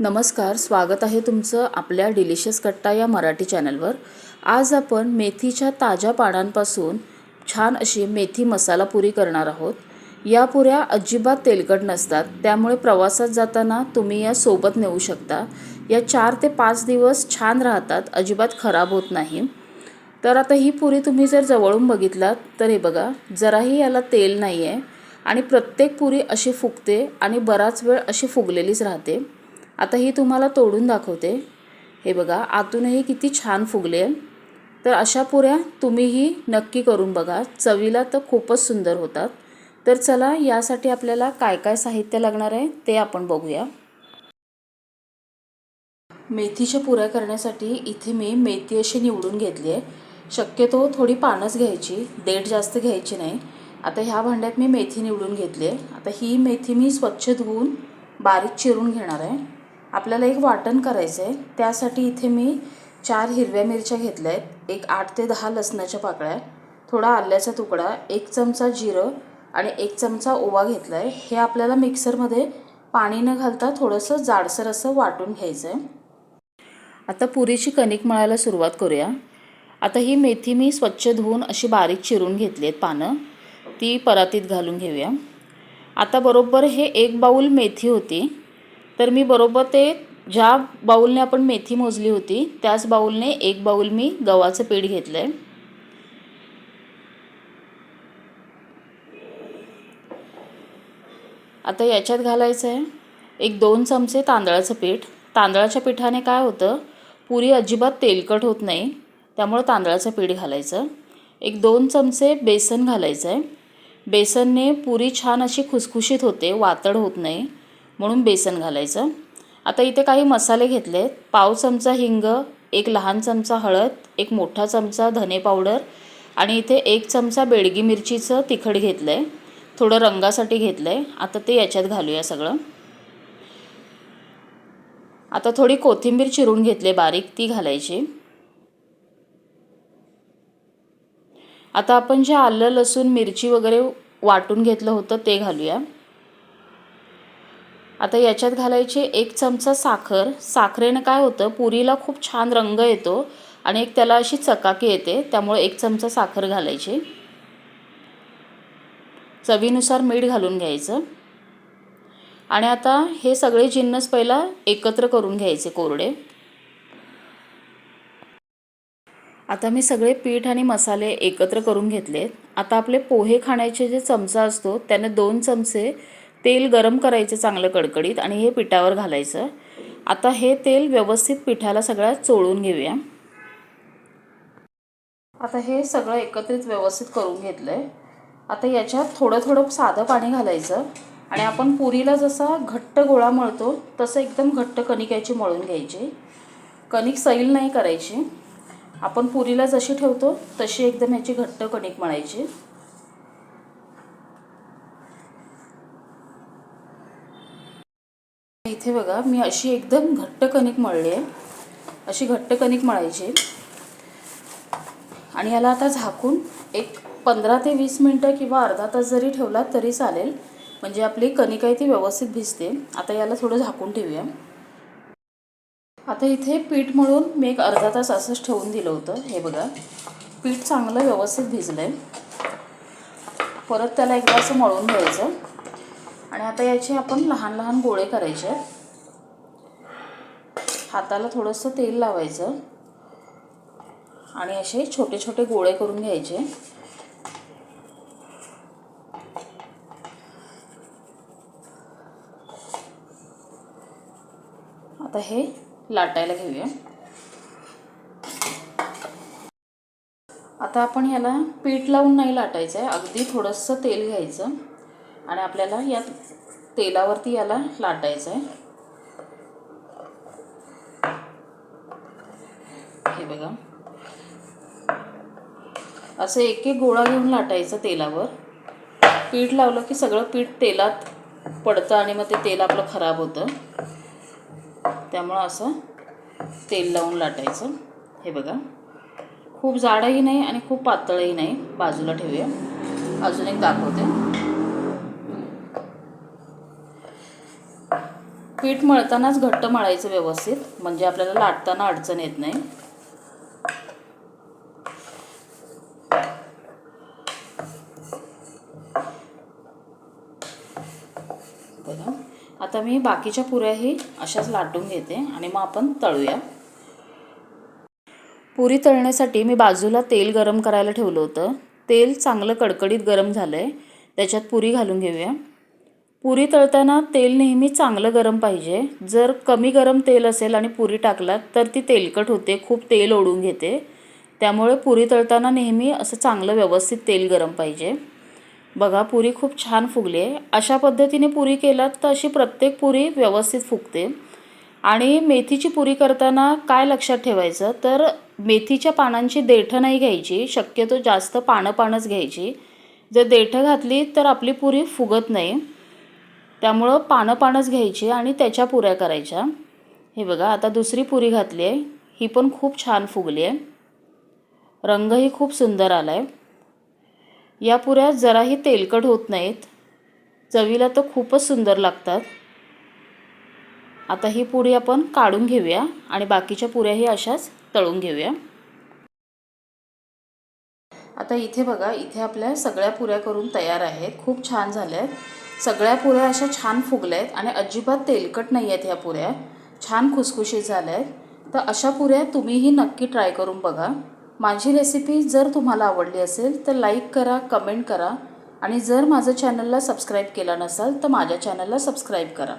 नमस्कार स्वागत आहे तुमचं आपल्या डिलिशियस कट्टा या मराठी चॅनलवर. आज आपण मेथीच्या ताज्या पानांपासून छान अशी मेथी मसाला पुरी करणार आहोत. या पुऱ्या अजिबात तेलकट नसतात त्यामुळे प्रवासात जाताना तुम्ही या सोबत नेऊ शकता. या चार ते पाच दिवस छान राहतात अजिबात खराब होत नाही. तर आता ही पुरी तुम्ही जर जवळून बघितलात तर हे बघा जराही याला तेल नाही आहे आणि प्रत्येक पुरी अशी फुगते आणि बराच वेळ अशी फुगलेलीच राहते. आता ही तुम्हाला तोडून दाखवते. हे बघा आतूनही किती छान फुगले. आहे तर अशा पुऱ्या तुम्हीही नक्की करून बघा. चवीला तर खूपच सुंदर होतात. तर चला यासाठी आपल्याला काय काय साहित्य लागणार आहे ते आपण बघूया. मेथीच्या पुऱ्या करण्यासाठी इथे मी मेथी अशी निवडून घेतली आहे. शक्यतो थोडी पानच घ्यायची देठ जास्त घ्यायची नाही. आता ह्या भांड्यात मी मेथी निवडून घेतली आहे. आता ही मेथी मी स्वच्छ धुवून बारीक चिरून घेणार आहे. आपल्याला एक वाटण करायचं आहे त्यासाठी इथे मी चार हिरव्या मिरच्या घेतल्या आहेत एक आठ ते दहा लसणाच्या पाकळ्या थोडा आल्याचा तुकडा एक चमचा जिरं आणि एक चमचा ओवा घेतला आहे हे आपल्याला मिक्सरमध्ये पाणी न घालता थोडंसं जाडसर असं वाटून घ्यायचं आहे आता पुरीची कणिक मळायला सुरुवात करूया. आता ही मेथी मी स्वच्छ धुवून अशी बारीक चिरून घेतली आहेत पानं. ती परातीत घालून घेऊया. आता बरोबर हे एक बाऊल मेथी होती. तर मी बरोबर ते ज्या बाऊलने आपण मेथी मोजली होती त्याच बाऊलने एक बाऊल मी गव्हाचं पीठ घेतलं आहे आता याच्यात घालायचं आहे एक दोन चमचे तांदळाचं पीठ. तांदळाच्या पिठाने काय होतं पुरी अजिबात तेलकट होत नाही त्यामुळं तांदळाचं पीठ घालायचं. एक दोन चमचे बेसन घालायचं आहे बेसनने पुरी छान अशी खुसखुशीत होते वातड होत नाही. म्हणून बेसन घालायचं. आता इथे काही मसाले घेतले आहेत. पाव चमचा हिंग एक लहान चमचा हळद एक मोठा चमचा धने पावडर आणि इथे एक चमचा बेडगी मिरचीचं तिखट घेतलं आहे थोडं रंगासाठी घेतलं आहे आता ते याच्यात घालूया सगळं. आता थोडी कोथिंबीर चिरून घेतली बारीक ती घालायची. आता आपण जे आलं लसूण मिरची वगैरे वाटून घेतलं होतं ते घालूया. आता याच्यात घालायचे एक चमचा साखर. साखरेनं काय होतं पुरीला खूप छान रंग येतो आणि एक त्याला अशी चकाकी येते त्यामुळे एक चमचा साखर घालायची. चवीनुसार मीठ घालून घ्यायचं. आणि आता हे सगळे जिन्नस पहिला एकत्र करून घ्यायचे कोरडे. आता मी सगळे पीठ आणि मसाले एकत्र करून घेतलेत. आता आपले पोहे खाण्याचे जे चमचा असतो त्याने दोन चमचे तेल गरम करायचं चांगलं कडकडीत आणि हे पिठावर घालायचं. आता हे तेल व्यवस्थित पिठाला सगळ्यात चोळून घेऊया. आता हे सगळं एकत्रित व्यवस्थित करून घेतलं आहे आता याच्यात थोडं थोडं साधं पाणी घालायचं आणि आपण पुरीला जसा घट्ट गोळा मळतो तसं एकदम घट्ट कणिकाची मळून घ्यायची. कणिक सैल नाही करायची. आपण पुरीला जशी ठेवतो तशी एकदम याची घट्ट कणिक मळायची. इथे बघा मी अशी एकदम घट्ट कणिक मळली आहे. अशी घट्ट कणिक मळायची. आणि याला आता झाकून एक पंधरा ते वीस मिनटं किंवा अर्धा तास जरी ठेवला तरी चालेल. म्हणजे आपली कणिक आहे ती व्यवस्थित भिजते. आता याला थोडं झाकून ठेवूया. आता इथे पीठ मळून मी एक अर्धा तास असंच ठेवून दिलं होतं. हे बघा पीठ चांगलं व्यवस्थित भिजलं आहे परत त्याला एकदा असं मळून घ्यायचं. आणि आता याचे आपण लहान लहान गोळे करायचे हाताला थोडंसं तेल लावायचं. आणि असे छोटे छोटे गोळे करून घ्यायचे. आता हे लाटायला घेऊया. आता आपण याला पीठ लावून नाही लाटायचं आहे अगदी थोडंसं तेल घ्यायचं. आणि आपल्याला या तेलावरती याला लाटायचं आहे हे बघा. असं एक एक गोळा घेऊन लाटायचं तेलावर. पीठ लावलं की सगळं पीठ तेलात पडतं आणि मग ते तेल आपलं खराब होतं. त्यामुळं असं तेल लावून लाटायचं. हे बघा. खूप जाडही नाही आणि खूप पातळही नाही. बाजूला ठेवूया. अजून एक दाखवते. पीठ मळतानाच घट्ट मळायचं व्यवस्थित म्हणजे आपल्याला लाटताना अडचण येत नाही. बघा आता मी बाकीच्या पुऱ्याही अशाच लाटून घेते आणि मग आपण तळूया. पुरी तळण्यासाठी मी बाजूला तेल गरम करायला ठेवलं होतं. तेल चांगलं कडकडीत गरम झालं आहे त्याच्यात पुरी घालून घेऊया. पुरी तळताना तेल नेहमी चांगलं गरम पाहिजे. जर कमी गरम तेल असेल आणि पुरी टाकलात तर ती तेलकट होते खूप तेल ओढून घेते. त्यामुळे पुरी तळताना नेहमी असं चांगलं व्यवस्थित तेल गरम पाहिजे. बघा पुरी खूप छान फुगली आहे. अशा पद्धतीने पुरी केलात तर अशी प्रत्येक पुरी व्यवस्थित फुगते. आणि मेथीची पुरी करताना काय लक्षात ठेवायचं? तर मेथीच्या पानांची देठं नाही घ्यायची शक्यतो जास्त पानं पानंच घ्यायची. जर देठं घातली तर आपली पुरी फुगत नाही. त्यामुळं पानं पानंच घ्यायची आणि त्याच्या पुऱ्या करायच्या. हे बघा आता दुसरी पुरी घातली आहे. ही पण खूप छान फुगली आहे. रंगही खूप सुंदर आला आहे या पुऱ्या जराही तेलकट होत नाहीत. चवीला तर खूपच सुंदर लागतात. आता ही पुरी आपण काढून घेऊया आणि बाकीच्या पुऱ्याही अशाच तळून घेऊया. आता इथे बघा इथे आपल्या सगळ्या पुऱ्या करून तयार आहेत. खूप छान झाल्या आहेत सगळ्या पुऱ्या अशा छान फुगल्या आहेत आणि अजिबात तेलकट नाही आहेत ह्या पुऱ्या. छान खुसखुशीत झाल्या आहेत तर अशा पुऱ्या तुम्हीही नक्की ट्राय करून बघा. माझी रेसिपी जर तुम्हाला आवडली असेल तर लाईक करा कमेंट करा. आणि जर माझं चॅनलला सबस्क्राईब केला नसाल तर माझ्या चॅनलला सबस्क्राईब करा.